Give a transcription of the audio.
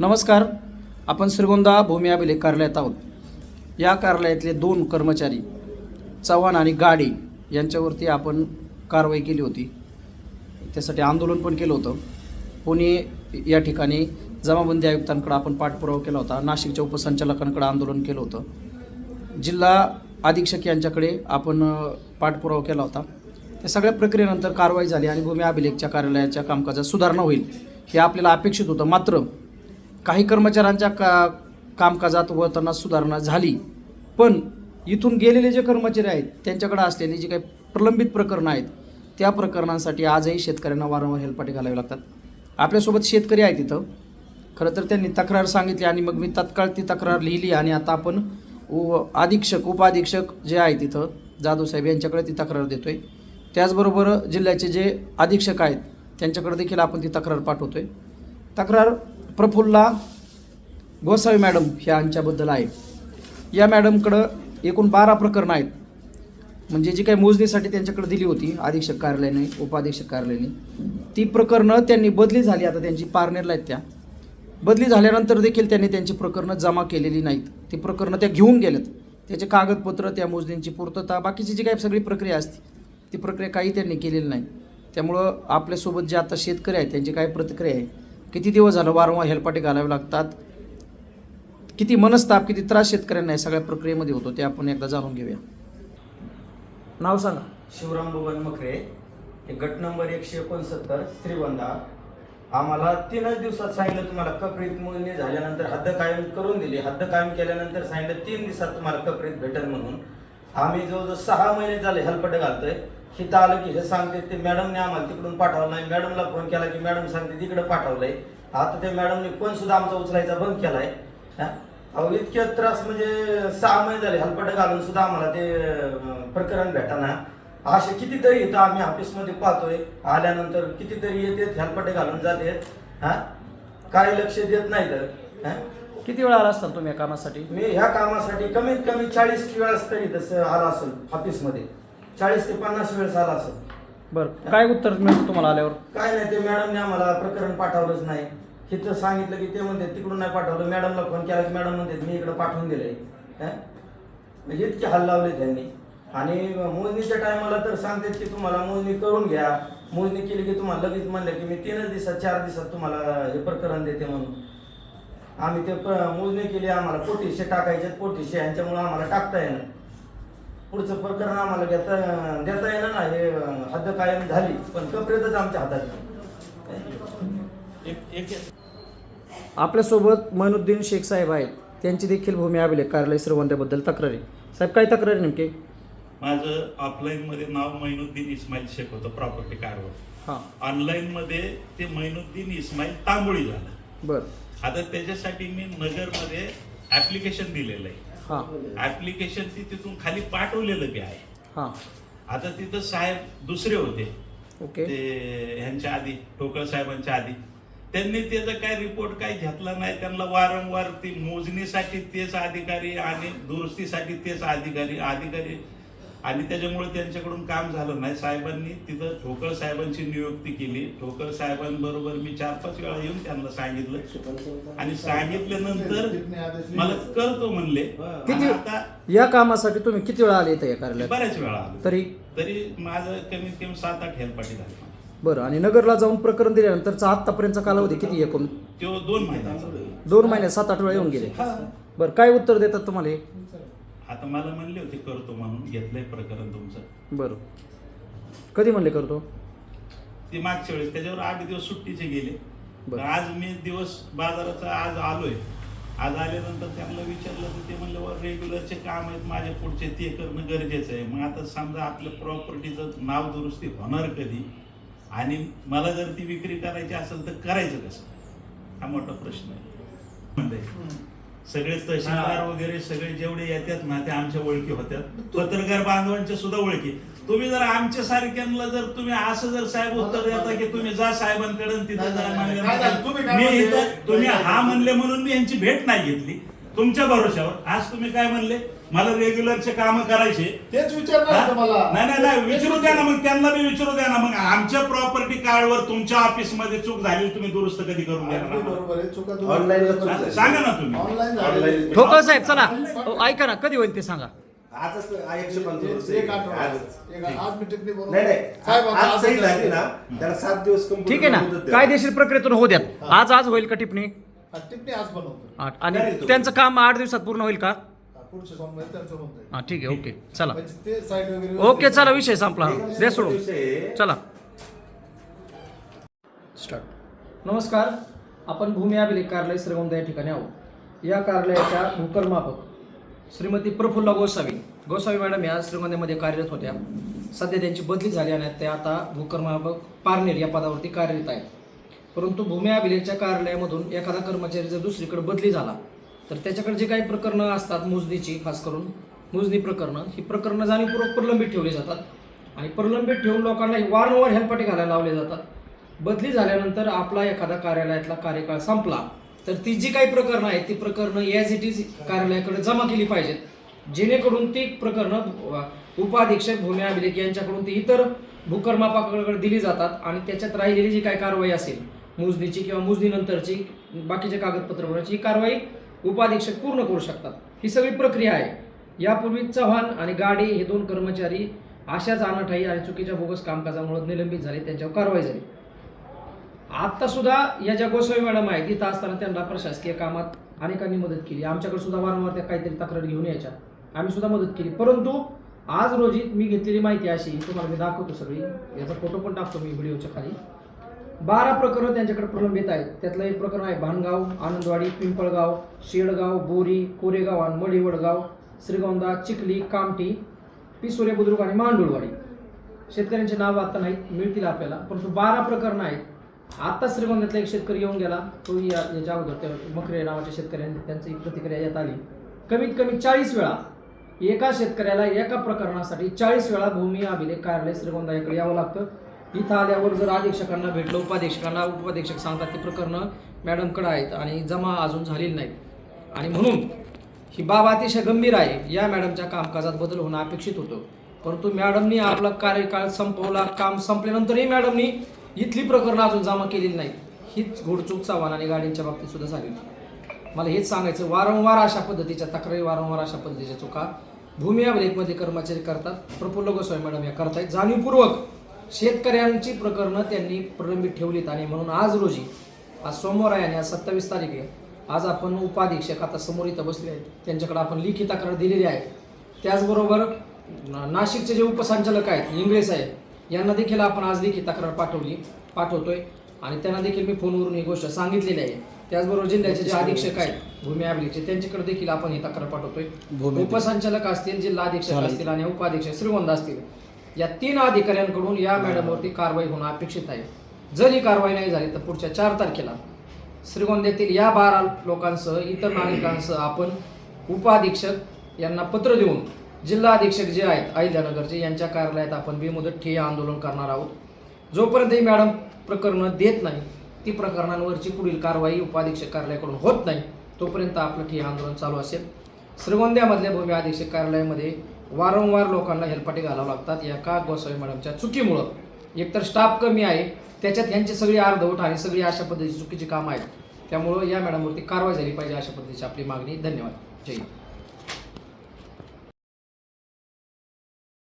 नमस्कार. आपण श्रीगोंदा भूमी अभिलेख कार्यालयात आहोत. या कार्यालयातले दोन कर्मचारी चव्हाण आणि गाडी यांच्यावरती आपण कारवाई केली होती. त्यासाठी आंदोलन पण केलं होतं. पुणे या ठिकाणी जमाबंदी आयुक्तांकडे आपण पाठपुरावा केला होता. नाशिकच्या उपसंचालकांकडे आंदोलन केलं होतं. जिल्हा अधीक्षक यांच्याकडे आपण पाठपुरावा केला होता. त्या सगळ्या प्रक्रियेनंतर कारवाई झाली आणि भूमी अभिलेखच्या कार्यालयाच्या कामकाजात सुधारणा होईल हे आपल्याला अपेक्षित होतं. मात्र काही कर्मचाऱ्यांच्या का कामकाजात वळताना सुधारणा झाली. पण इथून गेलेले जे कर्मचारी आहेत त्यांच्याकडे असलेली जी काही प्रलंबित प्रकरणं आहेत त्या प्रकरणांसाठी आजही शेतकऱ्यांना वारंवार हेलपाटे घालावे लागतात. आपल्यासोबत शेतकरी आहेत तिथं खरं तर त्यांनी तक्रार सांगितली आणि मग मी तत्काळ ती तक्रार लिहिली आणि आता आपण उ अधीक्षक उपाधीक्षक जे आहेत तिथं जाधव साहेब यांच्याकडे ती तक्रार देतो आहे त्याचबरोबर जिल्ह्याचे जे अधीक्षक आहेत त्यांच्याकडे देखील आपण ती तक्रार पाठवतो आहे तक्रार प्रफुल्ला गोसावी मॅडम ह्या यांच्याबद्दल आहे. या मॅडमकडं एकूण बारा प्रकरणं आहेत. म्हणजे जी काही मोजणीसाठी त्यांच्याकडे दिली होती अधीक्षक कार्यालयाने उपाधीक्षक कार्यालयाने. ती प्रकरणं त्यांनी बदली झाली आता त्यांची पारनेरला आहेत त्या. बदली झाल्यानंतर देखील त्यांनी त्यांची प्रकरणं जमा केलेली नाहीत. ती प्रकरणं त्या घेऊन गेल्यात त्याचे कागदपत्र त्या मोजणींची पूर्तता बाकीची जी काही सगळी प्रक्रिया असते ती प्रक्रिया काही त्यांनी केलेली नाही. त्यामुळं आपल्यासोबत जे आता शेतकरी आहेत त्यांची काय प्रतिक्रिया आहे किती दिवस झालं वारंवार हेलपाटे घालावे लागतात? किती मनस्ताप किती त्रास शेतकऱ्यांना या सगळ्या प्रक्रियेमध्ये होतो ते आपण एकदा जाणून घेऊया. नाव सांगा. शिवराम बबन मखरे. हे गट नंबर एकशे एकोणसत्तर श्रीवंदा. आम्हाला तीनच दिवसात सांगितलं तुम्हाला कपरीत मोजणी झाल्यानंतर हद्द कायम करून दिली. हद्द कायम केल्यानंतर सांगितलं तीन दिवसात तुम्हाला कपरीत भेटेल म्हणून. आम्ही जवळजवळ सहा महिने झाले हलपट घालतोय. हिथं आलं की हे सांगते ते मॅडमने आम्हाला तिकडून पाठवलं नाही. मॅडमला फोन केला की मॅडम सांगते तिकडे पाठवलंय. आता ते मॅडमने फोन सुद्धा आमचा उचलायचा बंद केलाय. हा? अहो इतके त्रास म्हणजे सहा महिने झाले हलपट घालून सुद्धा आम्हाला ते प्रकरण भेटाना. असे कितीतरी इथं आम्ही ऑफिसमध्ये पाहतोय. आल्यानंतर कितीतरी येते हेलपटे घालून जाते. हा? काय लक्ष देत नाही तर? किती वेळा आला असताल तुम्ही या कामासाठी? मी ह्या कामासाठी कमीत कमी चाळीस वेळास तरी तसं आला असेल ऑफिसमध्ये चाळीस ते पन्नास वेळेस आला असेल बरं काय उत्तर मिळतं तुम्हाला आल्यावर? काय नाही ते मॅडमने आम्हाला प्रकरण पाठवलंच नाही. तिथं सांगितलं की ते म्हणते तिकडून नाही पाठवलं. मॅडमला फोन केला की मॅडम म्हणते मी इकडे पाठवून दिलंय? म्हणजे इतके हाल लावले त्यांनी. आणि मोजणीच्या टायमाला तर सांगतात की तुम्हाला मोजणी करून घ्या. मोजणी केली की तुम्हाला लगेच म्हणलं की मी तीनच दिवसात चार दिवसात तुम्हाला हे प्रकरण देते म्हणून. आम्ही ते प- मोजणी केली आम्हाला पोटीशे टाकायचे पोटीशे यांच्यामुळे आम्हाला टाकता येणार. पुढचं प्रकरण आम्हाला घेता देता येणार ना हे हद्द कायम झाली पण कपरेतच आमच्या हातात नाही. आपल्यासोबत मैनुद्दीन शेख साहेब आहेत. त्यांची देखील भूमी अभिलेख कार्यालय श्रीवंत्याबद्दल तक्रार. साहेब काय तक्रार नेमके? माझं ऑफलाईन मध्ये नाव मैनुद्दीन इस्माईल शेख होतं प्रॉपर्टी कारवर हां. ऑनलाईन मध्ये ते मैनुद्दीन इस्माईल तांबोळी झालं. बरं. आता त्याच्यासाठी मी नगरमध्ये ऍप्लिकेशन दिलेलं आहे. ऍप्लिकेशन ती तिथून खाली पाठवलेलं बी आहे. हां. आता तिथं साहेब दुसरे होते. ओके. ते ह्यांच्या आधी ठोकळ साहेबांच्या आधी. त्यांनी त्याचा काय रिपोर्ट काय घेतला नाही त्यांना वारंवार ती मोजणीसाठी तेच अधिकारी आणि दुरुस्तीसाठी तेच अधिकारी अधिकारी आणि त्याच्यामुळे त्यांच्याकडून काम झालं नाही. साहेबांनी तिथं ठोकळ साहेबांची नियुक्ती केली. ठोकळ साहेबांबरोबर मी चार पाच वेळा येऊन त्यांना सांगितलं. आणि सांगितल्यानंतर मला कळतो म्हणले आता या कामासाठी तुम्ही किती वेळा आले या कार्यालयात? बऱ्याच वेळा आलो. तरी तरी माझं कमीत कमी सात आठ हेलपाटी झाली. बरं आणि नगरला जाऊन प्रकरण दिल्यानंतरचा आत्तापर्यंतचा कालावधी किती एकूण तो दोन महिन्याचा. दोन महिन्यात सात आठ वेळा येऊन गेले. बरं काय उत्तर देतात तुम्हाला आता मला म्हणले होते करतो म्हणून. घेतलंय प्रकरण तुमचं. बरं. कधी म्हणले करतो? ते मागच्या वेळेस. त्याच्यावर आठ दिवस सुट्टीचे गेले. बरं. आज मी दिवस बाजाराचा आज आलोय. आज आल्यानंतर त्यांना विचारलं तर ते म्हणलं रेग्युलरचे काम आहेत माझ्या पुढचे ते करणं गरजेचं आहे. मग आता समजा आपल्या प्रॉपर्टीचं नाव दुरुस्ती होणार कधी आणि मला जर ती विक्री करायची असेल तर करायचं कसं? हा मोठा प्रश्न आहे. म्हणते. सगळे तहसीलदार वगैरे सगळे जेवढे येतात ना ते आमच्या ओळखी होत्या पत्रकार बांधवांच्या सुद्धा ओळखी. तुम्ही जर आमच्या सारख्यांना जर तुम्ही असं जर साहेब उत्तर देता की तुम्ही जा साहेबांकडे तिथं तुम्ही हा म्हणले म्हणून मी यांची भेट नाही घेतली. तुमच्या भरोशावर आज तुम्ही काय म्हणले? मला रेग्युलरचे काम करायचे. तेच विचारणार हा? होतं मला. नाही नाही नाही विचारू द्या ना मग त्यांना बी विचारू द्या ना मग. आमच्या प्रॉपर्टी कार्डवर तुमच्या ऑफिसमध्ये चूक झाली तुम्ही दुरुस्त कधी करून देणार सांगा ना तुम्ही. ऑनलाईन ठोकळ साहेब चला. अहो, ऐका ना कधी होईल ते सांगा. आजच एकशे पंचावन्न एक आज सही झालं. ना त्याला सात दिवस ठीक आहे ना कायदेशीर प्रक्रियेतून होऊ द्यात. आज आज होईल का टिप्पणी? हा, टिप्पणी आज बनवतो. आणि त्यांचं काम आठ दिवसात पूर्ण होईल का? त्यांचं. हा ठीक आहे ओके. चला. म्हणजे ते साईड वगैरे ओके चला विषय संपला. द्या सोडून. चला. स्टार्ट नमस्कार. आपण भूमी अभिलेख कार्यालय श्रीगोंदा या ठिकाणी आहोत. या कार्यालयाच्या भूकरमापक श्रीमती प्रफुल्ला गोसावी. गोसावी मॅडम या श्रीगोंद्यामध्ये कार्यरत होत्या. सध्या त्यांची बदली झाली आणि त्या आता भूकरमापक पारनेर या पदावरती कार्यरत आहेत. परंतु भूमी अभिलेखच्या कार्यालयामधून एखादा कर्मचारी जर दुसरीकडे बदली झाला तर त्याच्याकडे जे काही प्रकरणं असतात मोजणीची खास करून मोजणी प्रकरणं ही प्रकरणं जाणीवपूर्वक प्रलंबित ठेवली जातात. आणि प्रलंबित ठेवून लोकांना वारंवार हेलपाटे घालायला लावले जातात. बदली झाल्यानंतर आपला एखादा कार्यालयातला कार्यकाळ संपला तर ती जी काही प्रकरणं आहेत ती प्रकरणं एज इट इज कार्यालयाकडे जमा केली पाहिजेत. जेणेकरून ती प्रकरणं उपाधीक्षक भूमी अभिलेख यांच्याकडून ती इतर भूकर्मापाकडे दिली जातात आणि त्याच्यात राहिलेली जी काही कारवाई असेल मोजणीची किंवा मोजणीनंतरची बाकीचे कागदपत्र भरण्याची ही कारवाई उपाधीक्षक पूर्ण करू शकतात. ही सगळी प्रक्रिया आहे. यापूर्वी चव्हाण आणि गाडे हे दोन कर्मचारी अशाच अनाठाई आणि चुकीच्या बोगस कामकाजामुळे निलंबित झाले. त्यांच्यावर कारवाई झाली. आता सुद्धा या ज्या गोसावी मॅडम आहेत तिथं असताना त्यांना प्रशासकीय कामात अनेकांनी मदत केली. आमच्याकडे सुद्धा वारंवार त्या काहीतरी तक्रार घेऊन यायच्या. आम्ही सुद्धा मदत केली. परंतु आज रोजी मी घेतलेली माहिती अशी तुम्हाला मी दाखवतो सगळी. याचा फोटो पण टाकतो मी व्हिडिओच्या खाली. बारा प्रकरणं त्यांच्याकडे प्रलंबित आहेत. त्यातलं एक प्रकरण आहे भानगाव आनंदवाडी पिंपळगाव शेडगाव बोरी कोरेगाव आणि मढीवडगाव श्रीगोंदा चिखली कामठी पिसोरे बुद्रुक आणि मांडुळवाडी. शेतकऱ्यांचे नाव आता नाहीत मिळतील आपल्याला परंतु बारा प्रकरणं आहेत. आता श्रीगोंद्यातला एक शेतकरी येऊन गेला तो या याच्या अगोदर त्या नावाच्या शेतकऱ्यांनी त्यांची प्रतिक्रिया यात आली. कमीत कमी चाळीस वेळा एका शेतकऱ्याला एका प्रकरणासाठी चाळीस वेळा भूमी अभिलेख कार्यालय श्रीगोंदा याकडे यावं लागतं. इथं आल्यावर जर अधीक्षकांना भेटलं उपाधीक्षकांना उपाधीक्षक सांगतात ती प्रकरणं मॅडमकडं आहेत आणि जमा अजून झालेली नाहीत. आणि म्हणून ही बाब अतिशय गंभीर आहे. या मॅडमच्या कामकाजात बदल होणं अपेक्षित होतं. परंतु मॅडमनी आपला कार्यकाळ संपवला काम संपल्यानंतरही मॅडमनी इथली प्रकरणं अजून जमा केलेली नाहीत. हीच घोडचूक चव्हाण आणि गाडींच्या बाबतीत सुद्धा झाली होती मला हेच सांगायचं वारंवार अशा पद्धतीच्या तक्रारी वारंवार अशा पद्धतीच्या चुका भूमी अभिलेखमध्ये कर्मचारी करतात. प्रफुल्ल गोस्वामी मॅडम या करतायत. जाणीवपूर्वक शेतकऱ्यांची प्रकरणं त्यांनी प्रलंबित ठेवलीत आणि म्हणून आज रोजी आज सोमवार आहे आणि आज सत्तावीस तारीख आहे. आज आपण उपाधीक्षक आता समोर इथं बसले आहेत. त्यांच्याकडे आपण लिखित तक्रार दिलेली आहे. त्याचबरोबर नाशिकचे जे उपसंचालक आहेत इंगळे साहेब यांना देखील आपण आज लिखित तक्रार पाठवली पाठवतोय. आणि त्यांना देखील मी फोनवरून ही गोष्ट सांगितलेली आहे. त्याचबरोबर जिल्ह्याचे जे अधीक्षक आहेत भूमी अभिलेखचे त्यांच्याकडे देखील आपण ही तक्रार पाठवतोय. उपसंचालक असतील जिल्हा अधीक्षक असतील आणि उपाधीक्षक श्रीगोंदा असतील या तीन अधिकाऱ्यांकडून या मॅडमवरती कारवाई होणं अपेक्षित आहे. जर ही कारवाई नाही झाली तर पुढच्या चार तारखेला श्रीगोंद्यातील या बारा लोकांसह इतर नागरिकांसह आपण उपाधीक्षक यांना पत्र देऊन जिल्हा अधीक्षक जे आहेत अहिल्यानगरचे यांच्या कार्यालयात आपण बेमुदत ठिय्या आंदोलन करणार आहोत. जोपर्यंत ही मॅडम प्रकरणं देत नाही ती प्रकरणांवरची पुढील कारवाई उपाधीक्षक कार्यालयाकडून होत नाही तोपर्यंत आपलं ठिय्या आंदोलन चालू असेल. श्रीगोंद्यामधल्या भूमी अधीक्षक कार्यालयामध्ये वारंवार लोकांना हेलपाटे घालावं लागतात. या का गोसावी मॅडमच्या चुकीमुळं. एकतर स्टाफ कमी आहे त्याच्यात ह्यांची सगळी अर्धवट आणि सगळी अशा पद्धतीची चुकीची कामं आहेत. त्यामुळं या मॅडमवरती कारवाई झाली पाहिजे अशा पद्धतीची आपली मागणी. धन्यवाद. जय हिंद.